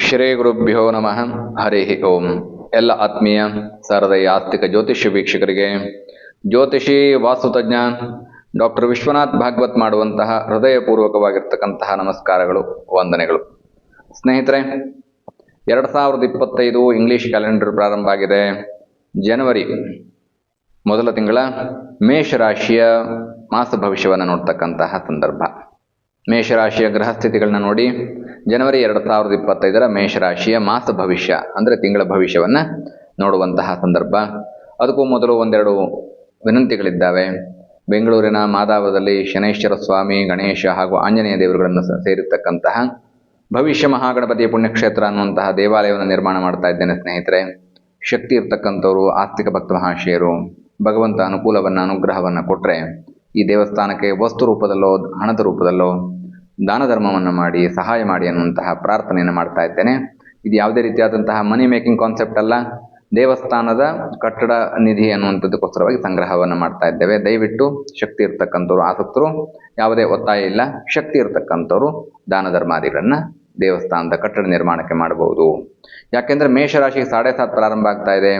ಶ್ರೀ ಗುರುಭ್ಯೋ ನಮಃ. ಹರಿ ಓಂ. ಎಲ್ಲ ಆತ್ಮೀಯ ಸಾರದ ಆಸ್ತಿಕ ಜ್ಯೋತಿಷ್ಯ ವೀಕ್ಷಕರಿಗೆ, ಜ್ಯೋತಿಷಿ ವಾಸ್ತುತಜ್ಞ ಡಾಕ್ಟರ್ ವಿಶ್ವನಾಥ್ ಭಾಗವತ್ ಮಾಡುವಂತಹ ಹೃದಯಪೂರ್ವಕವಾಗಿರ್ತಕ್ಕಂತಹ ನಮಸ್ಕಾರಗಳು, ವಂದನೆಗಳು. ಸ್ನೇಹಿತರೆ, ಎರಡು ಸಾವಿರದ ಇಪ್ಪತ್ತೈದು ಇಂಗ್ಲಿಷ್ ಕ್ಯಾಲೆಂಡರ್ ಪ್ರಾರಂಭ ಆಗಿದೆ. ಜನವರಿ ಮೊದಲ ತಿಂಗಳ ಮೇಷರಾಶಿಯ ಮಾಸ ಭವಿಷ್ಯವನ್ನು ನೋಡ್ತಕ್ಕಂತಹ ಸಂದರ್ಭ. ಮೇಷರಾಶಿಯ ಗ್ರಹಸ್ಥಿತಿಗಳನ್ನ ನೋಡಿ. ಜನವರಿ ಎರಡು ಸಾವಿರದ ಇಪ್ಪತ್ತೈದರ ಮೇಷರಾಶಿಯ ಮಾಸ ಭವಿಷ್ಯ, ಅಂದರೆ ತಿಂಗಳ ಭವಿಷ್ಯವನ್ನು ನೋಡುವಂತಹ ಸಂದರ್ಭ. ಅದಕ್ಕೂ ಮೊದಲು ಒಂದೆರಡು ವಿನಂತಿಗಳಿದ್ದಾವೆ. ಬೆಂಗಳೂರಿನ ಮಾದಾವದಲ್ಲಿ ಶನೈಶ್ವರ ಸ್ವಾಮಿ, ಗಣೇಶ ಹಾಗೂ ಆಂಜನೇಯ ದೇವರುಗಳನ್ನು ಸೇರಿರ್ತಕ್ಕಂತಹ ಭವಿಷ್ಯ ಮಹಾಗಣಪತಿಯ ಪುಣ್ಯಕ್ಷೇತ್ರ ಅನ್ನುವಂತಹ ದೇವಾಲಯವನ್ನು ನಿರ್ಮಾಣ ಮಾಡ್ತಾ ಇದ್ದೇನೆ ಸ್ನೇಹಿತರೆ. ಶಕ್ತಿ ಇರ್ತಕ್ಕಂಥವರು, ಆಸ್ತಿಕ ಭಕ್ತ ಮಹಾಶಯರು, ಭಗವಂತ ಅನುಕೂಲವನ್ನು, ಅನುಗ್ರಹವನ್ನು ಕೊಟ್ಟರೆ ಈ ದೇವಸ್ಥಾನಕ್ಕೆ ವಸ್ತು ರೂಪದಲ್ಲೋ, ಹಣದ ರೂಪದಲ್ಲೋ ದಾನ ಧರ್ಮವನ್ನು ಮಾಡಿ, ಸಹಾಯ ಮಾಡಿ ಅನ್ನುವಂತಹ ಪ್ರಾರ್ಥನೆಯನ್ನು ಮಾಡ್ತಾ ಇದ್ದೇನೆ. ಇದು ಯಾವುದೇ ರೀತಿಯಾದಂತಹ ಮನಿ ಮೇಕಿಂಗ್ ಕಾನ್ಸೆಪ್ಟ್ ಅಲ್ಲ. ದೇವಸ್ಥಾನದ ಕಟ್ಟಡ ನಿಧಿ ಅನ್ನುವಂಥದ್ದಕ್ಕೋಸ್ಕರವಾಗಿ ಸಂಗ್ರಹವನ್ನು ಮಾಡ್ತಾ ಇದ್ದೇವೆ. ದಯವಿಟ್ಟು ಶಕ್ತಿ ಇರ್ತಕ್ಕಂಥವ್ರು, ಆಸಕ್ತರು, ಯಾವುದೇ ಒತ್ತಾಯ ಇಲ್ಲ. ಶಕ್ತಿ ಇರ್ತಕ್ಕಂಥವ್ರು ದಾನ ಧರ್ಮಾದಿಗಳನ್ನು ದೇವಸ್ಥಾನದ ಕಟ್ಟಡ ನಿರ್ಮಾಣಕ್ಕೆ ಮಾಡಬಹುದು ಯಾಕೆಂದ್ರೆ ಮೇಷರಾಶಿಗೆ ಸಾಡೆ ಸಾತ್ ಪ್ರಾರಂಭ ಆಗ್ತಾ ಇದೆ.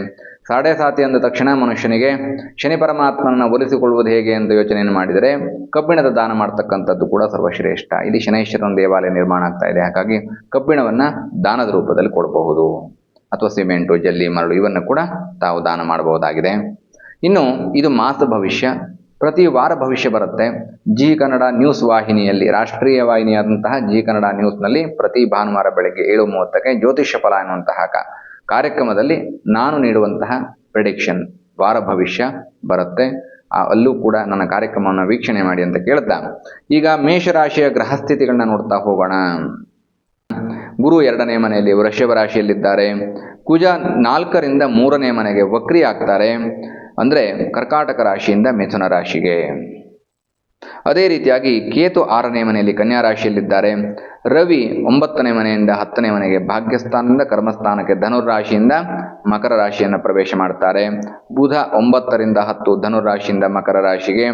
ಸಾಡೆ ಸಾತಿ ಅಂದ ತಕ್ಷಣ ಮನುಷ್ಯನಿಗೆ, ಶನಿ ಪರಮಾತ್ಮನನ್ನು ಒಲಿಸಿಕೊಳ್ಳುವುದು ಹೇಗೆ ಅಂತ ಯೋಚನೆಯನ್ನು ಮಾಡಿದರೆ, ಕಬ್ಬಿಣದ ದಾನ ಮಾಡ್ತಕ್ಕಂಥದ್ದು ಕೂಡ ಸರ್ವಶ್ರೇಷ್ಠ. ಇಲ್ಲಿ ಶನೈಶ್ವರನ ದೇವಾಲಯ ನಿರ್ಮಾಣ ಆಗ್ತಾ ಇದೆ. ಹಾಗಾಗಿ ಕಬ್ಬಿಣವನ್ನು ದಾನದ ರೂಪದಲ್ಲಿ ಕೊಡಬಹುದು. ಅಥವಾ ಸಿಮೆಂಟು, ಜಲ್ಲಿ, ಮರಳು, ಇವನ್ನು ಕೂಡ ತಾವು ದಾನ ಮಾಡಬಹುದಾಗಿದೆ. ಇನ್ನು ಇದು ಮಾಸ ಭವಿಷ್ಯ. ಪ್ರತಿ ವಾರ ಭವಿಷ್ಯ ಬರುತ್ತೆ. ಜಿ ಕನ್ನಡ ನ್ಯೂಸ್ ವಾಹಿನಿಯಲ್ಲಿ, ರಾಷ್ಟ್ರೀಯ ವಾಹಿನಿಯಾದಂತಹ ಜಿ ಕನ್ನಡ ನ್ಯೂಸ್ನಲ್ಲಿ ಪ್ರತಿ ಭಾನುವಾರ ಬೆಳಗ್ಗೆ ಏಳು ಮೂವತ್ತಕ್ಕೆ ಜ್ಯೋತಿಷ್ಯ ಫಲ ಎನ್ನುವಂತಹ ಕ- ಕಾರ್ಯಕ್ರಮದಲ್ಲಿ ನಾನು ನೀಡುವಂತಹ ಪ್ರಿಡಿಕ್ಷನ್ ವಾರ ಭವಿಷ್ಯ ಬರುತ್ತೆ. ಅಲ್ಲೂ ಕೂಡ ನನ್ನ ಕಾರ್ಯಕ್ರಮವನ್ನು ವೀಕ್ಷಣೆ ಮಾಡಿ ಅಂತ ಕೇಳ್ತಾ. ಈಗ ಮೇಷರಾಶಿಯ ಗ್ರಹಸ್ಥಿತಿಗಳನ್ನ ನೋಡ್ತಾ ಹೋಗೋಣ. ಗುರು ಎರಡನೇ ಮನೆಯಲ್ಲಿ ವೃಷಭ ರಾಶಿಯಲ್ಲಿದ್ದಾರೆ. ಕುಜ ನಾಲ್ಕರಿಂದ ಮೂರನೇ ಮನೆಗೆ ವಕ್ರಿ ಆಗ್ತಾರೆ. ಅಂದ್ರೆ ಕರ್ಕಾಟಕ ರಾಶಿಯಿಂದ ಮಿಥುನ ರಾಶಿಗೆ. ಅದೇ ರೀತಿಯಾಗಿ ಕೇತು ಆರನೇ ಮನೆಯಲ್ಲಿ ಕನ್ಯಾ ರಾಶಿಯಲ್ಲಿದ್ದಾರೆ ರವಿ ಒಂಬತ್ತನೇ ಮನೆಯಿಂದ ಹತ್ತನೇ ಮನೆಗೆ ಭಾಗ್ಯಸ್ಥಾನದಿಂದ ಕರ್ಮಸ್ಥಾನಕ್ಕೆ ಧನುರಾಶಿಯಿಂದ ಮಕರ ರಾಶಿಯನ್ನು ಪ್ರವೇಶ ಮಾಡ್ತಾರೆ. ಬುಧ ಒಂಬತ್ತರಿಂದ ಹತ್ತು ಧನುರಾಶಿಯಿಂದ ಮಕರ ರಾಶಿಗೆ.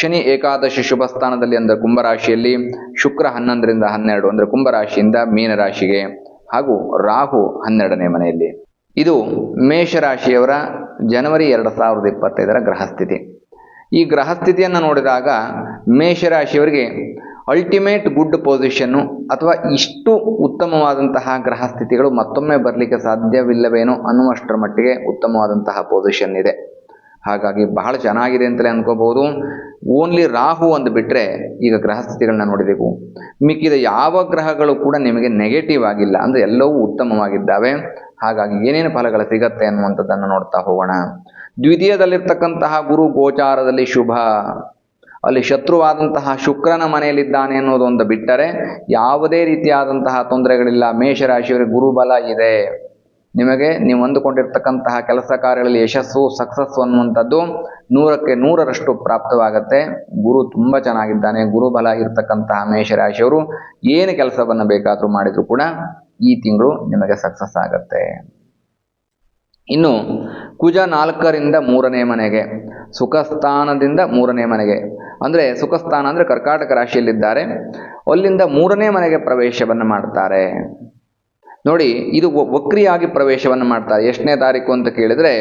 ಶನಿ ಏಕಾದಶಿ ಶುಭ ಸ್ಥಾನದಲ್ಲಿ ಅಂದರೆ ಕುಂಭರಾಶಿಯಲ್ಲಿ ಶುಕ್ರ ಹನ್ನೊಂದರಿಂದ ಹನ್ನೆರಡು ಅಂದರೆ ಕುಂಭರಾಶಿಯಿಂದ ಮೀನರಾಶಿಗೆ ಹಾಗೂ ರಾಹು ಹನ್ನೆರಡನೇ ಮನೆಯಲ್ಲಿ. ಇದು ಮೇಷರಾಶಿಯವರ ಜನವರಿ ಎರಡು ಸಾವಿರದ ಇಪ್ಪತ್ತೈದರ ಗ್ರಹಸ್ಥಿತಿ ಈ ಗ್ರಹಸ್ಥಿತಿಯನ್ನು ನೋಡಿದಾಗ ಮೇಷರಾಶಿಯವರಿಗೆ ಅಲ್ಟಿಮೇಟ್ ಗುಡ್ ಪೊಸಿಷನ್ನು ಅಥವಾ ಇಷ್ಟು ಉತ್ತಮವಾದಂತಹ ಗ್ರಹಸ್ಥಿತಿಗಳು ಮತ್ತೊಮ್ಮೆ ಬರಲಿಕ್ಕೆ ಸಾಧ್ಯವಿಲ್ಲವೇನೋ ಅನ್ನುವಷ್ಟರ ಮಟ್ಟಿಗೆ ಉತ್ತಮವಾದಂತಹ ಪೊಸಿಷನ್ ಇದೆ. ಹಾಗಾಗಿ ಬಹಳ ಚೆನ್ನಾಗಿದೆ ಅಂತಲೇ ಅನ್ಕೋಬಹುದು. ಓನ್ಲಿ ರಾಹು ಒಂದು ಬಿಟ್ಟರೆ ಈಗ ಗ್ರಹ ಸ್ಥಿತಿಗಳನ್ನ ನೋಡಿದೆವು. ಮಿಕ್ಕಿದ ಯಾವ ಗ್ರಹಗಳು ಕೂಡ ನಿಮಗೆ ನೆಗೆಟಿವ್ ಆಗಿಲ್ಲ. ಅಂದರೆ ಎಲ್ಲವೂ ಉತ್ತಮವಾಗಿದ್ದಾವೆ. ಹಾಗಾಗಿ ಏನೇನು ಫಲಗಳು ಸಿಗತ್ತೆ ಅನ್ನುವಂಥದ್ದನ್ನು ನೋಡ್ತಾ ಹೋಗೋಣ. ದ್ವಿತೀಯದಲ್ಲಿರ್ತಕ್ಕಂತಹ ಗುರು ಗೋಚಾರದಲ್ಲಿ ಶುಭ. ಅಲ್ಲಿ ಶತ್ರುವಾದಂತಹ ಶುಕ್ರನ ಮನೆಯಲ್ಲಿದ್ದಾನೆ ಅನ್ನೋದೊಂದು ಬಿಟ್ಟರೆ ಯಾವುದೇ ರೀತಿಯಾದಂತಹ ತೊಂದರೆಗಳಿಲ್ಲ. ಮೇಷರಾಶಿಯವರಿಗೆ ಗುರುಬಲ ಇದೆ. ನಿಮಗೆ ನೀವು ಅಂದುಕೊಂಡಿರ್ತಕ್ಕಂತಹ ಕೆಲಸ ಕಾರ್ಯಗಳಲ್ಲಿ ಯಶಸ್ಸು, ಸಕ್ಸಸ್ಸು ಅನ್ನುವಂಥದ್ದು ನೂರಕ್ಕೆ ನೂರರಷ್ಟು ಪ್ರಾಪ್ತವಾಗತ್ತೆ. ಗುರು ತುಂಬ ಚೆನ್ನಾಗಿದ್ದಾನೆ. ಗುರುಬಲ ಇರ್ತಕ್ಕಂತಹ ಮೇಷರಾಶಿಯವರು ಏನು ಕೆಲಸವನ್ನು ಬೇಕಾದರೂ ಮಾಡಿದರೂ ಕೂಡ ಈ ತಿಂಗಳು ನಿಮಗೆ ಸಕ್ಸಸ್ ಆಗತ್ತೆ. ಇನ್ನು ಕುಜ ನಾಲ್ಕರಿಂದ ಮೂರನೇ ಮನೆಗೆ, ಸುಖಸ್ಥಾನದಿಂದ ಮೂರನೇ ಮನೆಗೆ ಅಂದರೆ ಸುಖಸ್ಥಾನ ಅಂದರೆ ಕರ್ಕಾಟಕ ರಾಶಿಯಲ್ಲಿದ್ದಾರೆ. ಅಲ್ಲಿಂದ ಮೂರನೇ ಮನೆಗೆ ಪ್ರವೇಶವನ್ನು ಮಾಡ್ತಾರೆ. ನೋಡಿ, ಇದು ವಕ್ರಿಯಾಗಿ ಪ್ರವೇಶವನ್ನು ಮಾಡ್ತಾರೆ. ಎಷ್ಟನೇ ತಾರೀಕು ಅಂತ ಕೇಳಿದರೆ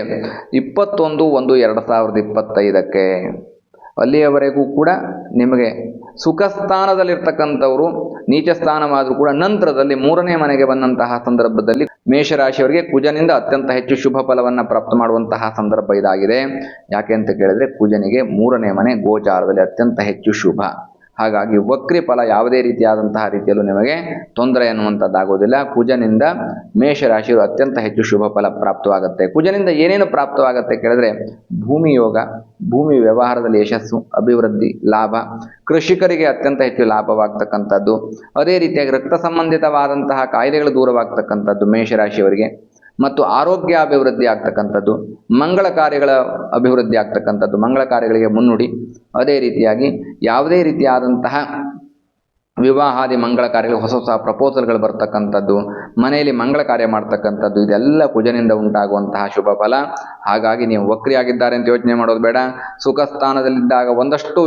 ಇಪ್ಪತ್ತೊಂದು ಒಂದು ಎರಡು ಸಾವಿರದ ಇಪ್ಪತ್ತೈದಕ್ಕೆ. ಅಲ್ಲಿಯವರೆಗೂ ಕೂಡ ನಿಮಗೆ ಸುಖ ಸ್ಥಾನದಲ್ಲಿರ್ತಕ್ಕಂಥವರು, ನೀಚ ಸ್ಥಾನವಾದರೂ ಕೂಡ ನಂತರದಲ್ಲಿ ಮೂರನೇ ಮನೆಗೆ ಬಂದಂತಹ ಸಂದರ್ಭದಲ್ಲಿ ಮೇಷರಾಶಿಯವರಿಗೆ ಕುಜನಿಂದ ಅತ್ಯಂತ ಹೆಚ್ಚು ಶುಭ ಫಲವನ್ನು ಪ್ರಾಪ್ತ ಮಾಡುವಂತಹ ಸಂದರ್ಭ ಇದಾಗಿದೆ. ಯಾಕೆ ಅಂತ ಕೇಳಿದ್ರೆ ಕುಜನಿಗೆ ಮೂರನೇ ಮನೆ ಗೋಚಾರದಲ್ಲಿ ಅತ್ಯಂತ ಹೆಚ್ಚು ಶುಭ. ಹಾಗಾಗಿ ವಕ್ರಿ ಫಲ ಯಾವುದೇ ರೀತಿಯಾದಂತಹ ರೀತಿಯಲ್ಲೂ ನಿಮಗೆ ತೊಂದರೆ ಎನ್ನುವಂಥದ್ದಾಗುವುದಿಲ್ಲ. ಕುಜನಿಂದ ಮೇಷರಾಶಿಯು ಅತ್ಯಂತ ಹೆಚ್ಚು ಶುಭ ಫಲ ಪ್ರಾಪ್ತವಾಗುತ್ತೆ. ಕುಜನಿಂದ ಏನೇನು ಪ್ರಾಪ್ತವಾಗುತ್ತೆ ಕೇಳಿದ್ರೆ ಭೂಮಿ ಯೋಗ, ಭೂಮಿ ವ್ಯವಹಾರದಲ್ಲಿ ಯಶಸ್ಸು, ಅಭಿವೃದ್ಧಿ, ಲಾಭ, ಕೃಷಿಕರಿಗೆ ಅತ್ಯಂತ ಹೆಚ್ಚು ಲಾಭವಾಗ್ತಕ್ಕಂಥದ್ದು. ಅದೇ ರೀತಿಯಾಗಿ ರಕ್ತ ಸಂಬಂಧಿತವಾದಂತಹ ಕಾಯಿಲೆಗಳು ದೂರವಾಗ್ತಕ್ಕಂಥದ್ದು ಮೇಷರಾಶಿಯವರಿಗೆ. ಮತ್ತು ಆರೋಗ್ಯ ಅಭಿವೃದ್ಧಿ ಆಗ್ತಕ್ಕಂಥದ್ದು, ಮಂಗಳ ಕಾರ್ಯಗಳ ಅಭಿವೃದ್ಧಿ ಆಗ್ತಕ್ಕಂಥದ್ದು, ಮಂಗಳ ಕಾರ್ಯಗಳಿಗೆ ಮುನ್ನುಡಿ. ಅದೇ ರೀತಿಯಾಗಿ ಯಾವುದೇ ರೀತಿಯಾದಂತಹ ವಿವಾಹಾದಿ ಮಂಗಳ ಕಾರ್ಯಗಳು ಹೊಸ ಹೊಸ ಪ್ರಪೋಸಲ್ಗಳು ಬರ್ತಕ್ಕಂಥದ್ದು, ಮನೆಯಲ್ಲಿ ಮಂಗಳ ಕಾರ್ಯ ಮಾಡ್ತಕ್ಕಂಥದ್ದು, ಇದೆಲ್ಲ ಕುಜನಿಂದ ಉಂಟಾಗುವಂತಹ ಶುಭ ಫಲ. ಹಾಗಾಗಿ ನೀವು ವಕ್ರಿಯಾಗಿದ್ದಾರೆ ಅಂತ ಯೋಚನೆ ಮಾಡೋದು ಬೇಡ. ಸುಖ ಸ್ಥಾನದಲ್ಲಿದ್ದಾಗ ಒಂದಷ್ಟು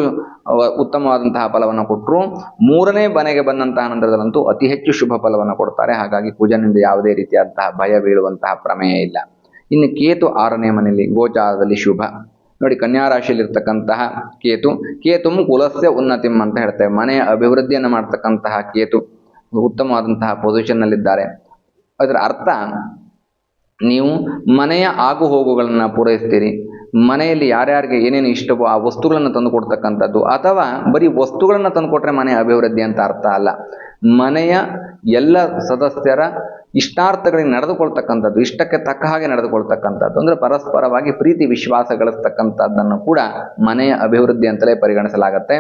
ಉತ್ತಮವಾದಂತಹ ಫಲವನ್ನು ಕೊಟ್ಟರು ಮೂರನೇ ಮನೆಗೆ ಬಂದಂತಹ ನಂತರದಲ್ಲಂತೂ ಅತಿ ಹೆಚ್ಚು ಶುಭ ಫಲವನ್ನು ಕೊಡ್ತಾರೆ. ಹಾಗಾಗಿ ಕುಜನಿಂದ ಯಾವುದೇ ರೀತಿಯಾದಂತಹ ಭಯ ಬೀಳುವಂತಹ ಪ್ರಮೇಯ ಇಲ್ಲ. ಇನ್ನು ಕೇತು ಆರನೇ ಮನೆಯಲ್ಲಿ ಗೋಚಾರದಲ್ಲಿ ಶುಭ. ನೋಡಿ, ಕನ್ಯಾ ರಾಶಿಯಲ್ಲಿರ್ತಕ್ಕಂತಹ ಕೇತು. ಕೇತುಂ ಕುಲಸ್ಯ ಉನ್ನತಿಂ ಅಂತ ಹೇಳ್ತೇವೆ. ಮನೆಯ ಅಭಿವೃದ್ಧಿಯನ್ನು ಮಾಡ್ತಕ್ಕಂತಹ ಕೇತು ಉತ್ತಮವಾದಂತಹ ಪೊಸಿಷನ್ನಲ್ಲಿದ್ದಾರೆ ಅದರ ಅರ್ಥ, ನೀವು ಮನೆಯ ಆಗು ಹೋಗುಗಳನ್ನು ಪೂರೈಸ್ತೀರಿ. ಮನೆಯಲ್ಲಿ ಯಾರ್ಯಾರಿಗೆ ಏನೇನು ಇಷ್ಟವೋ ಆ ವಸ್ತುಗಳನ್ನು ತಂದು ಕೊಡ್ತಕ್ಕಂಥದ್ದು, ಅಥವಾ ಬರೀ ವಸ್ತುಗಳನ್ನು ತಂದು ಕೊಟ್ಟರೆ ಮನೆಯ ಅಭಿವೃದ್ಧಿ ಅಂತ ಅರ್ಥ ಅಲ್ಲ. ಮನೆಯ ಎಲ್ಲ ಸದಸ್ಯರ ಇಷ್ಟಾರ್ಥಗಳಿಗೆ ನಡೆದುಕೊಳ್ತಕ್ಕಂಥದ್ದು, ಇಷ್ಟಕ್ಕೆ ತಕ್ಕ ಹಾಗೆ ನಡೆದುಕೊಳ್ತಕ್ಕಂಥದ್ದು, ಅಂದರೆ ಪರಸ್ಪರವಾಗಿ ಪ್ರೀತಿ, ವಿಶ್ವಾಸ ಗಳಿಸ್ತಕ್ಕಂಥದ್ದನ್ನು ಕೂಡ ಮನೆಯ ಅಭಿವೃದ್ಧಿ ಅಂತಲೇ ಪರಿಗಣಿಸಲಾಗತ್ತೆ.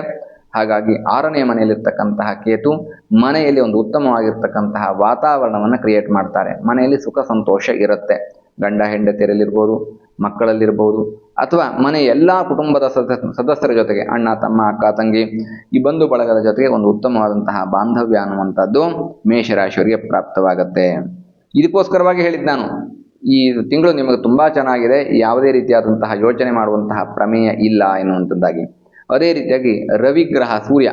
ಹಾಗಾಗಿ ಆರನೇ ಮನೆಯಲ್ಲಿರ್ತಕ್ಕಂತಹ ಕೇತು ಮನೆಯಲ್ಲಿ ಒಂದು ಉತ್ತಮವಾಗಿರ್ತಕ್ಕಂತಹ ವಾತಾವರಣವನ್ನು ಕ್ರಿಯೇಟ್ ಮಾಡ್ತಾರೆ. ಮನೆಯಲ್ಲಿ ಸುಖ, ಸಂತೋಷ ಇರುತ್ತೆ. ಗಂಡ ಹೆಂಡತಿಯರಲ್ಲಿರ್ಬೋದು ಮಕ್ಕಳಲ್ಲಿರ್ಬೋದು, ಅಥವಾ ಮನೆ ಎಲ್ಲ ಕುಟುಂಬದ ಸದಸ್ಯ, ಸದಸ್ಯರ ಜೊತೆಗೆ ಅಣ್ಣ, ತಮ್ಮ, ಅಕ್ಕ, ತಂಗಿ, ಈ ಬಂಧು ಬಳಗದ ಜೊತೆಗೆ ಒಂದು ಉತ್ತಮವಾದಂತಹ ಬಾಂಧವ್ಯ ಅನ್ನುವಂಥದ್ದು ಮೇಷರಾಶಿಯವರಿಗೆ ಪ್ರಾಪ್ತವಾಗತ್ತೆ. ಇದಕ್ಕೋಸ್ಕರವಾಗಿ ಹೇಳಿದ್ದು ನಾನು, ಈ ತಿಂಗಳು ನಿಮಗೆ ತುಂಬ ಚೆನ್ನಾಗಿದೆ, ಯಾವುದೇ ರೀತಿಯಾದಂತಹ ಯೋಚನೆ ಮಾಡುವಂತಹ ಪ್ರಮೇಯ ಇಲ್ಲ ಎನ್ನುವಂಥದ್ದಾಗಿ. ಅದೇ ರೀತಿಯಾಗಿ ರವಿಗ್ರಹ ಸೂರ್ಯ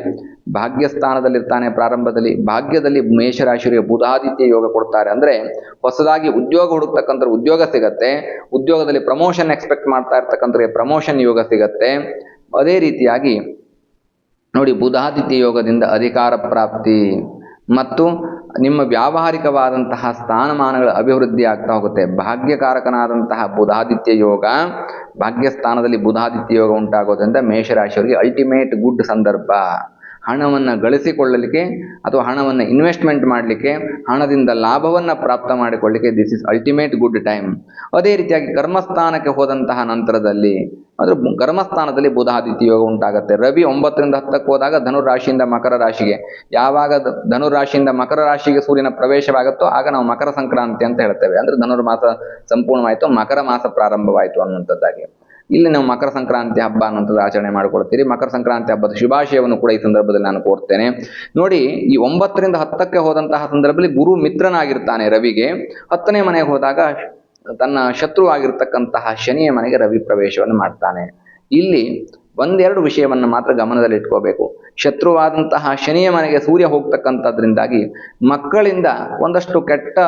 ಭಾಗ್ಯಸ್ಥಾನದಲ್ಲಿರ್ತಾನೆ ಪ್ರಾರಂಭದಲ್ಲಿ. ಭಾಗ್ಯದಲ್ಲಿ ಮೇಷರಾಶಿರಿಗೆ ಬುಧಾದಿತ್ಯ ಯೋಗ ಕೊಡ್ತಾರೆ. ಅಂದರೆ ಹೊಸದಾಗಿ ಉದ್ಯೋಗ ಹುಡುಕ್ತಕ್ಕಂಥ ಉದ್ಯೋಗ ಸಿಗತ್ತೆ. ಉದ್ಯೋಗದಲ್ಲಿ ಪ್ರಮೋಷನ್ ಎಕ್ಸ್ಪೆಕ್ಟ್ ಮಾಡ್ತಾ ಇರ್ತಕ್ಕಂಥ ಪ್ರಮೋಷನ್ ಯೋಗ ಸಿಗತ್ತೆ. ಅದೇ ರೀತಿಯಾಗಿ ನೋಡಿ ಬುಧಾದಿತ್ಯ ಯೋಗದಿಂದ ಅಧಿಕಾರ ಪ್ರಾಪ್ತಿ. ಮತ್ತು ನಿಮ್ಮ ವ್ಯಾವಹಾರಿಕವಾದಂತಹ ಸ್ಥಾನಮಾನಗಳ ಅಭಿವೃದ್ಧಿ ಆಗ್ತಾ ಹೋಗುತ್ತೆ. ಭಾಗ್ಯಕಾರಕನಾದಂತಹ ಬುಧಾದಿತ್ಯ ಯೋಗ, ಭಾಗ್ಯಸ್ಥಾನದಲ್ಲಿ ಬುಧಾದಿತ್ಯ ಯೋಗ ಉಂಟಾಗೋದ್ರಿಂದ ಮೇಷರಾಶಿಯವರಿಗೆ ಅಲ್ಟಿಮೇಟ್ ಗುಡ್ ಸಂದರ್ಭ. ಹಣವನ್ನು ಗಳಿಸಿಕೊಳ್ಳಲಿಕ್ಕೆ ಅಥವಾ ಹಣವನ್ನು ಇನ್ವೆಸ್ಟ್ಮೆಂಟ್ ಮಾಡಲಿಕ್ಕೆ, ಹಣದಿಂದ ಲಾಭವನ್ನು ಪ್ರಾಪ್ತ ಮಾಡಿಕೊಳ್ಳಿಕ್ಕೆ this is ultimate good time ಅದೇ ರೀತಿಯಾಗಿ ಕರ್ಮಸ್ಥಾನಕ್ಕೆ ಹೋದಂತಹ ನಂತರದಲ್ಲಿ ಅಂದರೆ ಕರ್ಮಸ್ಥಾನದಲ್ಲಿ ಬುಧಾದಿತ್ಯ ಯೋಗ ಉಂಟಾಗುತ್ತೆ. ರವಿ ಒಂಬತ್ತರಿಂದ ಹತ್ತಕ್ಕೆ ಹೋದಾಗ ಧನುರ್ ರಾಶಿಯಿಂದ ಮಕರ ರಾಶಿಗೆ. ಯಾವಾಗ ಧನುರ್ ರಾಶಿಯಿಂದ ಮಕರ ರಾಶಿಗೆ ಸೂರ್ಯನ ಪ್ರವೇಶವಾಗುತ್ತೋ ಆಗ ನಾವು ಮಕರ ಸಂಕ್ರಾಂತಿ ಅಂತ ಹೇಳ್ತೇವೆ. ಅಂದರೆ ಧನುರ್ಮಾಸ ಸಂಪೂರ್ಣವಾಯಿತು, ಮಕರ ಮಾಸ ಪ್ರಾರಂಭವಾಯಿತು ಅನ್ನುವಂಥದ್ದಾಗಿ. ಇಲ್ಲಿ ನಾವು ಮಕರ ಸಂಕ್ರಾಂತಿ ಹಬ್ಬ ಅನ್ನುವಂಥದ್ದು ಆಚರಣೆ ಮಾಡಿಕೊಡ್ತೀರಿ. ಮಕರ ಸಂಕ್ರಾಂತಿ ಹಬ್ಬದ ಶುಭಾಶಯವನ್ನು ಕೂಡ ಈ ಸಂದರ್ಭದಲ್ಲಿ ನಾನು ಕೋರ್ತೇನೆ ನೋಡಿ, ಈ ಒಂಬತ್ತರಿಂದ ಹತ್ತಕ್ಕೆ ಹೋದಂತಹ ಸಂದರ್ಭದಲ್ಲಿ ಗುರು ಮಿತ್ರನಾಗಿರ್ತಾನೆ ರವಿಗೆ. ಹತ್ತನೇ ಮನೆಗೆ ಹೋದಾಗ ತನ್ನ ಶತ್ರು ಆಗಿರ್ತಕ್ಕಂತಹ ಶನಿಯ ಮನೆಗೆ ರವಿ ಪ್ರವೇಶವನ್ನು ಮಾಡ್ತಾನೆ. ಇಲ್ಲಿ ಒಂದೆರಡು ವಿಷಯವನ್ನು ಮಾತ್ರ ಗಮನದಲ್ಲಿ ಇಟ್ಕೋಬೇಕು ಶತ್ರುವಾದಂತಹ ಶನಿಯ ಮನೆಗೆ ಸೂರ್ಯ ಹೋಗ್ತಕ್ಕಂಥದ್ರಿಂದಾಗಿ ಮಕ್ಕಳಿಂದ ಒಂದಷ್ಟು ಕೆಟ್ಟ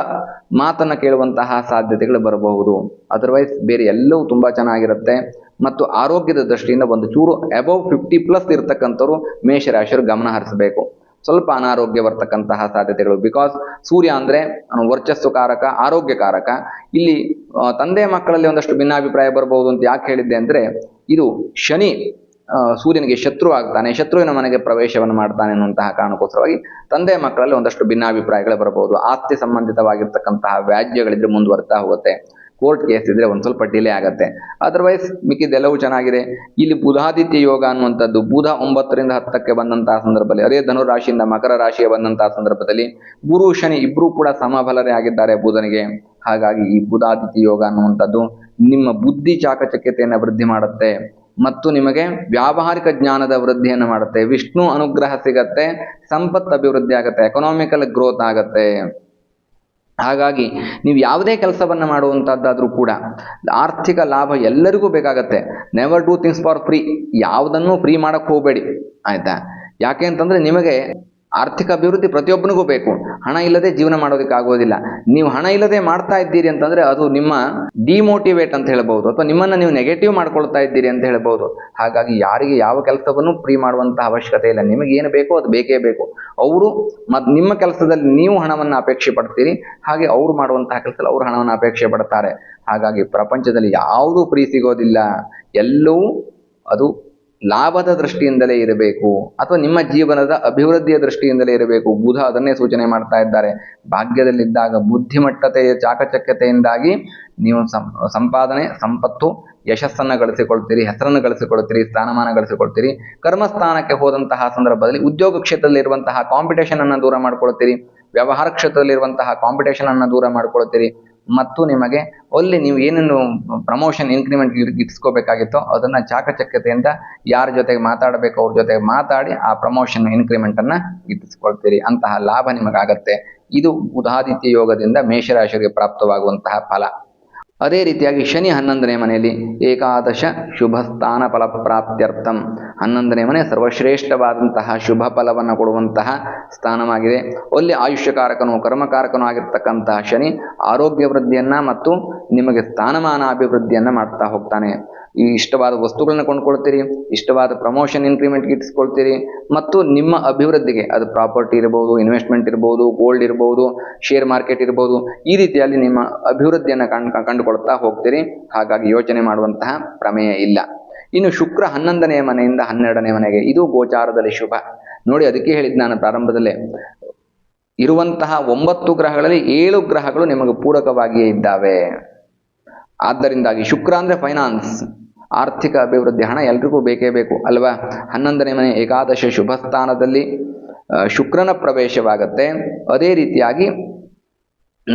ಮಾತನ್ನು ಕೇಳುವಂತಹ ಸಾಧ್ಯತೆಗಳು ಬರಬಹುದು. ಅದರ್ವೈಸ್ ಬೇರೆ ಎಲ್ಲವೂ ತುಂಬ ಚೆನ್ನಾಗಿರುತ್ತೆ. ಮತ್ತು ಆರೋಗ್ಯದ ದೃಷ್ಟಿಯಿಂದ ಒಂದು ಚೂರು ಅಬೌವ್ ಫಿಫ್ಟಿ ಪ್ಲಸ್ ಇರ್ತಕ್ಕಂಥವ್ರು ಮೇಷರಾಶಿಯವರು ಗಮನ ಹರಿಸಬೇಕು. ಸ್ವಲ್ಪ ಅನಾರೋಗ್ಯ ಬರ್ತಕ್ಕಂತಹ ಸಾಧ್ಯತೆಗಳು. ಬಿಕಾಸ್ ಸೂರ್ಯ ಅಂದರೆ ವರ್ಚಸ್ಸು ಕಾರಕ ಆರೋಗ್ಯಕಾರಕ. ಇಲ್ಲಿ ತಂದೆ ಮಕ್ಕಳಲ್ಲಿ ಒಂದಷ್ಟು ಭಿನ್ನಾಭಿಪ್ರಾಯ ಬರಬಹುದು ಅಂತ ಯಾಕೆ ಹೇಳಿದ್ದೆ ಅಂದರೆ, ಇದು ಶನಿ ಸೂರ್ಯನಿಗೆ ಶತ್ರು ಆಗ್ತಾನೆ, ಶತ್ರುವಿನ ಮನೆಗೆ ಪ್ರವೇಶವನ್ನು ಮಾಡ್ತಾನೆ ಅನ್ನುವಂತಹ ಕಾರಣಕ್ಕೋಸ್ಕರವಾಗಿ ತಂದೆ ಮಕ್ಕಳಲ್ಲಿ ಒಂದಷ್ಟು ಭಿನ್ನಾಭಿಪ್ರಾಯಗಳೇ ಬರಬಹುದು. ಆಸ್ತಿ ಸಂಬಂಧಿತವಾಗಿರ್ತಕ್ಕಂತಹ ವ್ಯಾಜ್ಯಗಳಿದ್ರೆ ಮುಂದುವರ್ತಾ ಹೋಗುತ್ತೆ. ಕೋರ್ಟ್ ಕೇಸ್ ಇದ್ದರೆ ಒಂದು ಸ್ವಲ್ಪ ಡಿಲೇ ಆಗುತ್ತೆ. ಅದರ್ವೈಸ್ ಮಿಕ್ಕಿದ್ದೆಲ್ಲವೂ ಚೆನ್ನಾಗಿದೆ. ಇಲ್ಲಿ ಬುಧಾದಿತ್ಯ ಯೋಗ ಅನ್ನುವಂಥದ್ದು ಬುಧ ಒಂಬತ್ತರಿಂದ ಹತ್ತಕ್ಕೆ ಬಂದಂತಹ ಸಂದರ್ಭದಲ್ಲಿ, ಅದೇ ಧನು ರಾಶಿಯಿಂದ ಮಕರ ರಾಶಿಗೆ ಬಂದಂತಹ ಸಂದರ್ಭದಲ್ಲಿ ಗುರು, ಶನಿ ಇಬ್ಬರೂ ಕೂಡ ಸಮಬಲರೇ ಆಗಿದ್ದಾರೆ ಬುಧನಿಗೆ. ಹಾಗಾಗಿ ಈ ಬುಧಾದಿತ್ಯ ಯೋಗ ಅನ್ನುವಂಥದ್ದು ನಿಮ್ಮ ಬುದ್ಧಿ ಚಾಕಚಕ್ಯತೆಯನ್ನು ವೃದ್ಧಿ ಮಾಡುತ್ತೆ ಮತ್ತು ನಿಮಗೆ ವ್ಯಾವಹಾರಿಕ ಜ್ಞಾನದ ವೃದ್ಧಿಯನ್ನು ಮಾಡುತ್ತೆ. ವಿಷ್ಣು ಅನುಗ್ರಹ ಸಿಗತ್ತೆ, ಸಂಪತ್ತು ಅಭಿವೃದ್ಧಿ ಆಗುತ್ತೆ ಎಕನಾಮಿಕಲ್ ಗ್ರೋತ್ ಆಗತ್ತೆ. ಹಾಗಾಗಿ ನೀವು ಯಾವುದೇ ಕೆಲಸವನ್ನು ಮಾಡುವಂಥದ್ದಾದರೂ ಕೂಡ ಆರ್ಥಿಕ ಲಾಭ ಎಲ್ಲರಿಗೂ ಬೇಕಾಗತ್ತೆ. Never do things for free ಯಾವುದನ್ನು ಫ್ರೀ ಮಾಡಕ್ಕೆ ಹೋಗಬೇಡಿ. ಆಯಿತಾ? ಯಾಕೆ ಅಂತಂದರೆ ನಿಮಗೆ ಆರ್ಥಿಕ ಅಭಿವೃದ್ಧಿ ಪ್ರತಿಯೊಬ್ಬನಿಗೂ ಬೇಕು. ಹಣ ಇಲ್ಲದೆ ಜೀವನ ಮಾಡೋದಕ್ಕೆ ಆಗೋದಿಲ್ಲ. ನೀವು ಹಣ ಇಲ್ಲದೆ ಮಾಡ್ತಾ ಇದ್ದೀರಿ ಅಂತಂದರೆ ಅದು ನಿಮ್ಮ ಡಿಮೋಟಿವೇಟ್ ಅಂತ ಹೇಳ್ಬೋದು ಅಥವಾ ನಿಮ್ಮನ್ನು ನೀವು ನೆಗೆಟಿವ್ ಮಾಡ್ಕೊಳ್ತಾ ಇದ್ದೀರಿ ಅಂತ ಹೇಳ್ಬೋದು ಹಾಗಾಗಿ ಯಾರಿಗೆ ಯಾವ ಕೆಲಸವನ್ನು ಫ್ರೀ ಮಾಡುವಂಥ ಅವಶ್ಯಕತೆ ಇಲ್ಲ. ನಿಮಗೆ ಏನು ಬೇಕೋ ಅದು ಬೇಕೇ ಬೇಕು. ಅವರು ಮತ್ತು ನಿಮ್ಮ ಕೆಲಸದಲ್ಲಿ ನೀವು ಹಣವನ್ನು ಅಪೇಕ್ಷೆ ಪಡ್ತೀರಿ. ಹಾಗೆ ಅವರು ಮಾಡುವಂತಹ ಕೆಲಸದಲ್ಲಿ ಅವರು ಹಣವನ್ನು ಅಪೇಕ್ಷೆ ಪಡ್ತಾರೆ. ಹಾಗಾಗಿ ಪ್ರಪಂಚದಲ್ಲಿ ಯಾವುದೂ ಫ್ರೀ ಸಿಗೋದಿಲ್ಲ. ಎಲ್ಲವೂ ಅದು ಲಾಭದ ದೃಷ್ಟಿಯಿಂದಲೇ ಇರಬೇಕು ಅಥವಾ ನಿಮ್ಮ ಜೀವನದ ಅಭಿವೃದ್ಧಿಯ ದೃಷ್ಟಿಯಿಂದಲೇ ಇರಬೇಕು. ಬುಧ ಅದನ್ನೇ ಸೂಚನೆ ಮಾಡ್ತಾ ಇದ್ದಾರೆ. ಭಾಗ್ಯದಲ್ಲಿದ್ದಾಗ ಬುದ್ಧಿಮಟ್ಟತೆಯ ಚಾಕಚಕ್ಯತೆಯಿಂದಾಗಿ ನೀವು ಸಂಪಾದನೆ, ಸಂಪತ್ತು, ಯಶಸ್ಸನ್ನು ಗಳಿಸಿಕೊಳ್ತೀರಿ, ಹೆಸರನ್ನು ಗಳಿಸಿಕೊಳ್ತೀರಿ, ಸ್ಥಾನಮಾನ ಗಳಿಸಿಕೊಳ್ತೀರಿ. ಕರ್ಮಸ್ಥಾನಕ್ಕೆ ಹೋದಂತಹ ಸಂದರ್ಭದಲ್ಲಿ ಉದ್ಯೋಗ ಕ್ಷೇತ್ರದಲ್ಲಿರುವಂತಹ ಕಾಂಪಿಟೇಷನ್ ಅನ್ನು ದೂರ ಮಾಡ್ಕೊಳ್ತೀರಿ. ವ್ಯವಹಾರ ಕ್ಷೇತ್ರದಲ್ಲಿರುವಂತಹ ಕಾಂಪಿಟೇಷನ್ ಅನ್ನು ದೂರ ಮಾಡ್ಕೊಳ್ತೀರಿ. ಮತ್ತು ನಿಮಗೆ ಒಲ್ಲಿ ನೀವು ಏನೇನು ಪ್ರಮೋಷನ್ ಇನ್ಕ್ರಿಮೆಂಟ್ ಗಿಟ್ಟಿಸ್ಕೋಬೇಕಾಗಿತ್ತೋ ಅದನ್ನ ಚಾಕಚಕ್ಯತೆಯಿಂದ ಯಾರ ಜೊತೆಗೆ ಮಾತಾಡಬೇಕು ಅವ್ರ ಜೊತೆಗೆ ಮಾತಾಡಿ ಆ ಪ್ರಮೋಷನ್ ಇನ್ಕ್ರಿಮೆಂಟ್ ಅನ್ನ ಗಿಟ್ಟಿಸ್ಕೊಳ್ತೀರಿ ಅಂತಹ ಲಾಭ ನಿಮಗಾಗತ್ತೆ. ಇದು ಉದಾದಿತ್ಯ ಯೋಗದಿಂದ ಮೇಷರಾಶಿಗೆ ಪ್ರಾಪ್ತವಾಗುವಂತಹ ಫಲ. ಅದೇ ರೀತಿಯಾಗಿ ಶನಿ ಹನ್ನೊಂದನೇ ಮನೆಯಲ್ಲಿ ಏಕಾದಶ ಶುಭ ಸ್ಥಾನ ಫಲ ಪ್ರಾಪ್ತ್ಯರ್ಥಂ. ಹನ್ನೊಂದನೇ ಮನೆ ಸರ್ವಶ್ರೇಷ್ಠವಾದಂತಹ ಶುಭ ಫಲವನ್ನು ಕೊಡುವಂತಹ ಸ್ಥಾನವಾಗಿದೆ. ಅಲ್ಲಿ ಆಯುಷ್ಯಕಾರಕನು, ಕರ್ಮಕಾರಕನೂ ಆಗಿರ್ತಕ್ಕಂತಹ ಶನಿ ಆರೋಗ್ಯ ವೃದ್ಧಿಯನ್ನು ಮತ್ತು ನಿಮಗೆ ಸ್ಥಾನಮಾನ ಅಭಿವೃದ್ಧಿಯನ್ನು ಮಾಡ್ತಾ ಹೋಗ್ತಾನೆ. ಈ ಇಷ್ಟವಾದ ವಸ್ತುಗಳನ್ನ ಕೊಂಡ್ಕೊಳ್ತೀರಿ, ಇಷ್ಟವಾದ ಪ್ರಮೋಷನ್ ಇನ್ಕ್ರಿಮೆಂಟ್ ಗಿಟ್ಟಿಸ್ಕೊಳ್ತೀರಿ ಮತ್ತು ನಿಮ್ಮ ಅಭಿವೃದ್ಧಿಗೆ ಅದು ಪ್ರಾಪರ್ಟಿ ಇರ್ಬೋದು ಇನ್ವೆಸ್ಟ್ಮೆಂಟ್ ಇರ್ಬೋದು ಗೋಲ್ಡ್ ಇರ್ಬೋದು ಶೇರ್ ಮಾರ್ಕೆಟ್ ಇರ್ಬೋದು, ಈ ರೀತಿಯಲ್ಲಿ ನಿಮ್ಮ ಅಭಿವೃದ್ಧಿಯನ್ನು ಕಂಡು ಕಂಡುಕೊಳ್ತಾ ಹೋಗ್ತೀರಿ. ಹಾಗಾಗಿ ಯೋಚನೆ ಮಾಡುವಂತಹ ಪ್ರಮೇಯ ಇಲ್ಲ. ಇನ್ನು ಶುಕ್ರ ಹನ್ನೊಂದನೆಯ ಮನೆಯಿಂದ ಹನ್ನೆರಡನೇ ಮನೆಗೆ ಇದು ಗೋಚಾರದಲ್ಲಿ ಶುಭ. ನೋಡಿ ಅದಕ್ಕೆ ಹೇಳಿದ್ದು ನಾನು ಪ್ರಾರಂಭದಲ್ಲೇ. ಇರುವಂತಹ ಒಂಬತ್ತು ಗ್ರಹಗಳಲ್ಲಿ ಏಳು ಗ್ರಹಗಳು ನಿಮಗೆ ಪೂರಕವಾಗಿಯೇ ಇದ್ದಾವೆ. ಆದ್ದರಿಂದಾಗಿ ಶುಕ್ರ ಅಂದರೆ ಫೈನಾನ್ಸ್, ಆರ್ಥಿಕ ಅಭಿವೃದ್ಧಿ, ಹಣ ಎಲ್ರಿಗೂ ಬೇಕೇ ಬೇಕು, ಅಲ್ವಾ? ಹನ್ನೊಂದನೇ ಮನೆ ಏಕಾದಶ ಶುಭ ಸ್ಥಾನದಲ್ಲಿ ಶುಕ್ರನ ಪ್ರವೇಶವಾಗತ್ತೆ. ಅದೇ ರೀತಿಯಾಗಿ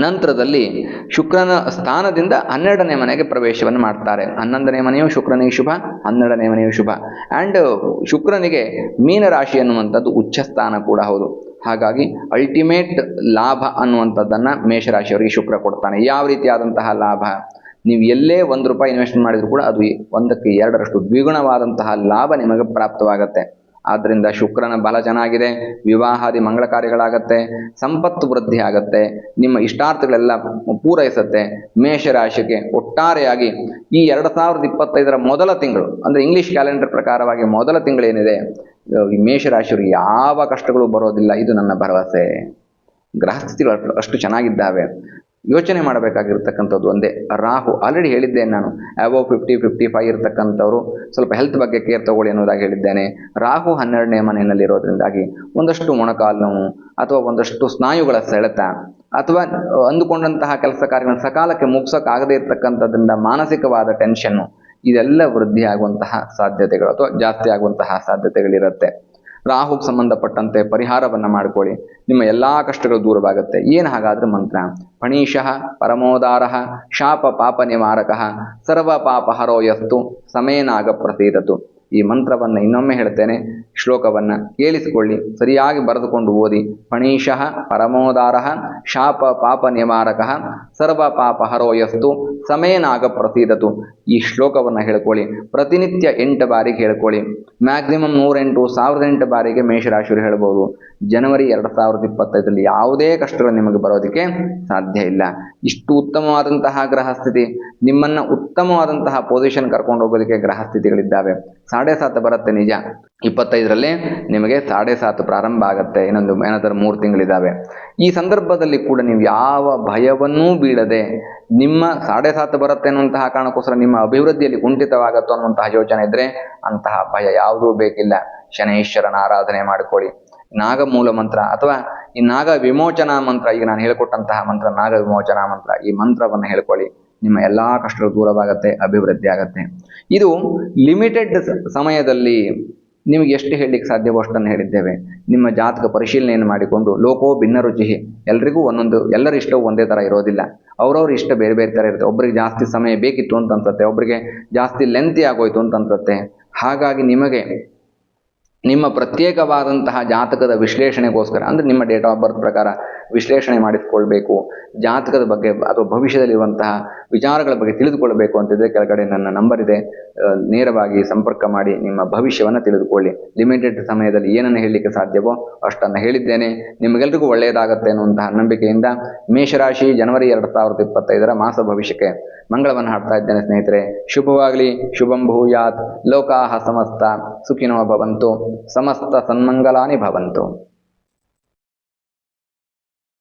ನಂತರದಲ್ಲಿ ಶುಕ್ರನ ಸ್ಥಾನದಿಂದ ಹನ್ನೆರಡನೇ ಮನೆಗೆ ಪ್ರವೇಶವನ್ನು ಮಾಡ್ತಾರೆ. ಹನ್ನೊಂದನೇ ಮನೆಯು ಶುಕ್ರನಿಗೆ ಶುಭ, ಹನ್ನೆರಡನೇ ಮನೆಯು ಶುಭ. ಆ್ಯಂಡ್ ಶುಕ್ರನಿಗೆ ಮೀನ ರಾಶಿ ಅನ್ನುವಂಥದ್ದು ಉಚ್ಚ ಸ್ಥಾನ ಕೂಡ ಹೌದು. ಹಾಗಾಗಿ ಅಲ್ಟಿಮೇಟ್ ಲಾಭ ಅನ್ನುವಂಥದ್ದನ್ನು ಮೇಷರಾಶಿಯವರಿಗೆ ಶುಕ್ರ ಕೊಡ್ತಾನೆ. ಯಾವ ರೀತಿಯಾದಂತಹ ಲಾಭ? ನೀವು ಎಲ್ಲೇ ಒಂದು ರೂಪಾಯಿ ಇನ್ವೆಸ್ಟ್ ಮಾಡಿದರೂ ಕೂಡ ಅದು ಒಂದಕ್ಕೆ ಎರಡರಷ್ಟು ದ್ವಿಗುಣವಾದಂತಹ ಲಾಭ ನಿಮಗೆ ಪ್ರಾಪ್ತವಾಗತ್ತೆ. ಆದ್ದರಿಂದ ಶುಕ್ರನ ಬಲ ಚೆನ್ನಾಗಿದೆ, ವಿವಾಹಾದಿ ಮಂಗಳ ಕಾರ್ಯಗಳಾಗತ್ತೆ, ಸಂಪತ್ತು ವೃದ್ಧಿ ಆಗತ್ತೆ, ನಿಮ್ಮ ಇಷ್ಟಾರ್ಥಗಳೆಲ್ಲ ಪೂರೈಸುತ್ತೆ. ಮೇಷರಾಶಿಗೆ ಒಟ್ಟಾರೆಯಾಗಿ ಈ ಎರಡು ಸಾವಿರದ ಇಪ್ಪತ್ತೈದರ ಮೊದಲ ತಿಂಗಳು, ಅಂದರೆ ಇಂಗ್ಲಿಷ್ ಕ್ಯಾಲೆಂಡರ್ ಪ್ರಕಾರವಾಗಿ ಮೊದಲ ತಿಂಗಳು ಏನಿದೆ ಈ ಮೇಷರಾಶಿಯವರು ಯಾವ ಕಷ್ಟಗಳು ಬರೋದಿಲ್ಲ, ಇದು ನನ್ನ ಭರವಸೆ. ಗ್ರಹಸ್ಥಿತಿಗಳು ಅಷ್ಟು- ಅಷ್ಟು ಚೆನ್ನಾಗಿದ್ದಾವೆ. ಯೋಚನೆ ಮಾಡಬೇಕಾಗಿರ್ತಕ್ಕಂಥದ್ದು ಒಂದೇ. ರಾಹು ಆಲ್ರೆಡಿ ಹೇಳಿದ್ದೇನೆ ನಾನು ಅಬೌವ್ ಫಿಫ್ಟಿ ಫಿಫ್ಟಿ ಫೈವ್ ಇರತಕ್ಕಂಥವ್ರು ಸ್ವಲ್ಪ ಹೆಲ್ತ್ ಬಗ್ಗೆ ಕೇರ್ ತಗೊಳ್ಳಿ ಅನ್ನೋದಾಗಿ ಹೇಳಿದ್ದೇನೆ. ರಾಹು ಹನ್ನೆರಡನೇ ಮನೆಯಲ್ಲಿರೋದ್ರಿಂದಾಗಿ ಒಂದಷ್ಟು ಮೊಣಕಾಲು ನೋವು ಅಥವಾ ಒಂದಷ್ಟು ಸ್ನಾಯುಗಳ ಸೆಳೆತ ಅಥವಾ ಅಂದುಕೊಂಡಂತಹ ಕೆಲಸ ಕಾರ್ಯಗಳನ್ನು ಸಕಾಲಕ್ಕೆ ಮುಗಿಸೋಕ್ಕಾಗದೇ ಇರತಕ್ಕಂಥದ್ರಿಂದ ಮಾನಸಿಕವಾದ ಟೆನ್ಷನ್ನು ಇದೆಲ್ಲ ವೃದ್ಧಿಯಾಗುವಂತಹ ಸಾಧ್ಯತೆಗಳು ಅಥವಾ ಜಾಸ್ತಿ ಆಗುವಂತಹ ಸಾಧ್ಯತೆಗಳಿರುತ್ತೆ. ರಾಹುಗೆ ಸಂಬಂಧಪಟ್ಟಂತೆ ಪರಿಹಾರವನ್ನು ಮಾಡಿಕೊಳ್ಳಿ. ನಿಮ್ಮ ಎಲ್ಲ ಕಷ್ಟಗಳು ದೂರವಾಗುತ್ತೆ. ಏನು ಹಾಗಾದ್ರೆ ಮಂತ್ರ. ಫಣೀಶಃ, ಪರಮೋದಾರಃ, ಶಾಪ ಪಾಪ ನಿವಾರಕ, ಸರ್ವ ಪಾಪ ಹರೋ ಯಸ್ತು ಸಮೇನಾಗ ಪ್ರಸೀದತು ಈ ಮಂತ್ರವನ್ನು ಇನ್ನೊಮ್ಮೆ ಹೇಳ್ತೇನೆ, ಶ್ಲೋಕವನ್ನು ಕೇಳಿಸಿಕೊಳ್ಳಿ, ಸರಿಯಾಗಿ ಬರೆದುಕೊಂಡು ಓದಿ. ಫಣೀಶಃ ಪರಮೋದಾರಃ ಶಾಪ ಪಾಪ ನಿವಾರಕ ಸರ್ವ ಪಾಪ ಹರೋಯಸ್ತು ಸಮೇನಾಗ ಪ್ರಸೀದತು ಈ ಶ್ಲೋಕವನ್ನು ಹೇಳ್ಕೊಳ್ಳಿ, ಪ್ರತಿನಿತ್ಯ ಎಂಟು ಬಾರಿಗೆ ಹೇಳ್ಕೊಳ್ಳಿ. ಮ್ಯಾಕ್ಸಿಮಮ್ ನೂರೆಂಟು, ಸಾವಿರದ ಎಂಟು ಬಾರಿಗೆ ಮೇಷರಾಶಿಯವರು ಹೇಳ್ಬೋದು. ಜನವರಿ ಎರಡು ಸಾವಿರದ ಇಪ್ಪತ್ತೈದರಲ್ಲಿ ಯಾವುದೇ ಕಷ್ಟಗಳು ನಿಮಗೆ ಬರೋದಕ್ಕೆ ಸಾಧ್ಯ ಇಲ್ಲ. ಇಷ್ಟು ಉತ್ತಮವಾದಂತಹ ಗ್ರಹ ಸ್ಥಿತಿ ನಿಮ್ಮನ್ನು ಉತ್ತಮವಾದಂತಹ ಪೊಸಿಷನ್ ಕರ್ಕೊಂಡು ಹೋಗೋದಕ್ಕೆ ಗ್ರಹ ಸ್ಥಿತಿಗಳಿದ್ದಾವೆ ಸಾಡೆ ಸಾತ್ ಬರುತ್ತೆ ನಿಜ. ಇಪ್ಪತ್ತೈದರಲ್ಲಿ ನಿಮಗೆ ಸಾಡೆ ಸಾತ್ ಪ್ರಾರಂಭ ಆಗುತ್ತೆ. ಇನ್ನೊಂದು, ಏನಾದರೂ ಮೂರು ತಿಂಗಳಿದ್ದಾವೆ. ಈ ಸಂದರ್ಭದಲ್ಲಿ ಕೂಡ ನೀವು ಯಾವ ಭಯವನ್ನೂ ಬೀಳದೆ ನಿಮ್ಮ ಸಾಡೆ ಸಾತ್ ಬರುತ್ತೆ ಅನ್ನುವಂತಹ ಕಾರಣಕ್ಕೋಸ್ಕರ ನಿಮ್ಮ ಅಭಿವೃದ್ಧಿಯಲ್ಲಿ ಕುಂಠಿತವಾಗತ್ತೋ ಅನ್ನುವಂತಹ ಯೋಚನೆ ಇದ್ರೆ ಅಂತಹ ಭಯ ಯಾವುದೂ ಬೇಕಿಲ್ಲ. ಶನೈಶ್ವರನ ಆರಾಧನೆ ಮಾಡಿಕೊಳ್ಳಿ. ನಾಗ ಮೂಲ ಮಂತ್ರ ಅಥವಾ ಈ ನಾಗ ವಿಮೋಚನಾ ಮಂತ್ರ, ಈಗ ನಾನು ಹೇಳಿಕೊಟ್ಟಂತಹ ಮಂತ್ರ ನಾಗ ವಿಮೋಚನಾ ಮಂತ್ರ, ಈ ಮಂತ್ರವನ್ನು ಹೇಳ್ಕೊಳ್ಳಿ. ನಿಮ್ಮ ಎಲ್ಲಾ ಕಷ್ಟಗಳು ದೂರವಾಗತ್ತೆ, ಅಭಿವೃದ್ಧಿ ಆಗತ್ತೆ. ಇದು ಲಿಮಿಟೆಡ್ ಸಮಯದಲ್ಲಿ ನಿಮಗೆ ಎಷ್ಟು ಹೇಳಲಿಕ್ಕೆ ಸಾಧ್ಯವೋ ಅಷ್ಟನ್ನು ಹೇಳಿದ್ದೇವೆ. ನಿಮ್ಮ ಜಾತಕ ಪರಿಶೀಲನೆಯನ್ನು ಮಾಡಿಕೊಂಡು ಲೋಕೋ ಭಿನ್ನ ರುಚಿ, ಎಲ್ರಿಗೂ ಒಂದೊಂದು, ಎಲ್ಲರ ಇಷ್ಟವೂ ಒಂದೇ ಥರ ಇರೋದಿಲ್ಲ. ಅವ್ರವ್ರ ಇಷ್ಟ ಬೇರೆ ಬೇರೆ ಥರ ಇರುತ್ತೆ. ಒಬ್ಬರಿಗೆ ಜಾಸ್ತಿ ಸಮಯ ಬೇಕಿತ್ತು ಅಂತ ಅನ್ಸುತ್ತೆ ಒಬ್ಬರಿಗೆ ಜಾಸ್ತಿ ಲೆಂತಿ ಆಗೋಯ್ತು ಅಂತ ಅನ್ಸುತ್ತೆ. ಹಾಗಾಗಿ ನಿಮಗೆ ನಿಮ್ಮ ಪ್ರತ್ಯೇಕವಾದಂತಹ ಜಾತಕದ ವಿಶ್ಲೇಷಣೆಗೋಸ್ಕರ ಅಂದರೆ ನಿಮ್ಮ ಡೇಟ್ ಆಫ್ ಬರ್ತ್ ಪ್ರಕಾರ ವಿಶ್ಲೇಷಣೆ ಮಾಡಿಸ್ಕೊಳ್ಬೇಕು, ಜಾತಕದ ಬಗ್ಗೆ ಅಥವಾ ಭವಿಷ್ಯದಲ್ಲಿರುವಂತಹ ವಿಚಾರಗಳ ಬಗ್ಗೆ ತಿಳಿದುಕೊಳ್ಳಬೇಕು ಅಂತಿದ್ರೆ ಕೆಳಗಡೆ ನನ್ನ ನಂಬರ್ ಇದೆ. ನೇರವಾಗಿ ಸಂಪರ್ಕ ಮಾಡಿ ನಿಮ್ಮ ಭವಿಷ್ಯವನ್ನು ತಿಳಿದುಕೊಳ್ಳಿ. ಲಿಮಿಟೆಡ್ ಸಮಯದಲ್ಲಿ ಏನನ್ನು ಹೇಳಲಿಕ್ಕೆ ಸಾಧ್ಯವೋ ಅಷ್ಟನ್ನು ಹೇಳಿದ್ದೇನೆ. ನಿಮಗೆಲ್ರಿಗೂ ಒಳ್ಳೆಯದಾಗುತ್ತೆ ಅನ್ನುವಂತಹ ನಂಬಿಕೆಯಿಂದ ಮೇಷರಾಶಿ ಜನವರಿ ಎರಡು ಸಾವಿರದ ಇಪ್ಪತ್ತೈದರ ಮಾಸ ಭವಿಷ್ಯಕ್ಕೆ ಮಂಗಳವನ್ನು ಹಾಡ್ತಾ ಇದ್ದೇನೆ ಸ್ನೇಹಿತರೆ. ಶುಭವಾಗಲಿ, ಶುಭಂ ಭೂಯಾತ್, ಲೋಕಾಹ ಸಮಸ್ತ, ಸುಖಿನೋ ಭವಂತು, ಸಮಸ್ತ ಸನ್ಮಂಗಲಾನಿ ಭವಂತು.